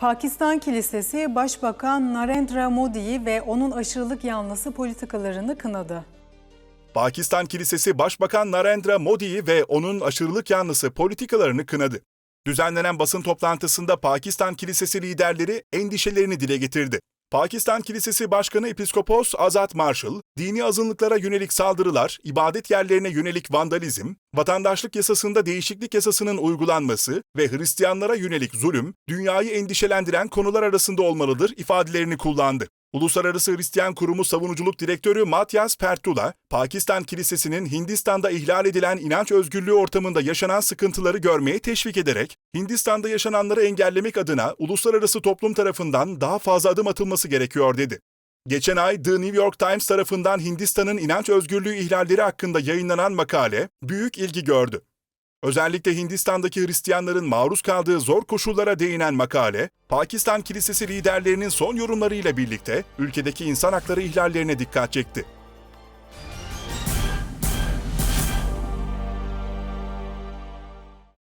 Pakistan Kilisesi Başbakan Narendra Modi'yi ve onun aşırılık yanlısı politikalarını kınadı. Pakistan Kilisesi Başbakan Narendra Modi'yi ve onun aşırılık yanlısı politikalarını kınadı. Düzenlenen basın toplantısında Pakistan Kilisesi liderleri endişelerini dile getirdi. Pakistan Kilisesi Başkanı Episkopos Azat Marshall, dini azınlıklara yönelik saldırılar, ibadet yerlerine yönelik vandalizm, vatandaşlık yasasında değişiklik yasasının uygulanması ve Hristiyanlara yönelik zulüm, dünyayı endişelendiren konular arasında olmalıdır ifadelerini kullandı. Uluslararası Hristiyan Kurumu Savunuculuk Direktörü Matyas Pertula, Pakistan Kilisesi'nin Hindistan'da ihlal edilen inanç özgürlüğü ortamında yaşanan sıkıntıları görmeye teşvik ederek, Hindistan'da yaşananları engellemek adına uluslararası toplum tarafından daha fazla adım atılması gerekiyor dedi. Geçen ay The New York Times tarafından Hindistan'ın inanç özgürlüğü ihlalleri hakkında yayınlanan makale büyük ilgi gördü. Özellikle Hindistan'daki Hristiyanların maruz kaldığı zor koşullara değinen makale, Pakistan Kilisesi liderlerinin son yorumlarıyla birlikte ülkedeki insan hakları ihlallerine dikkat çekti.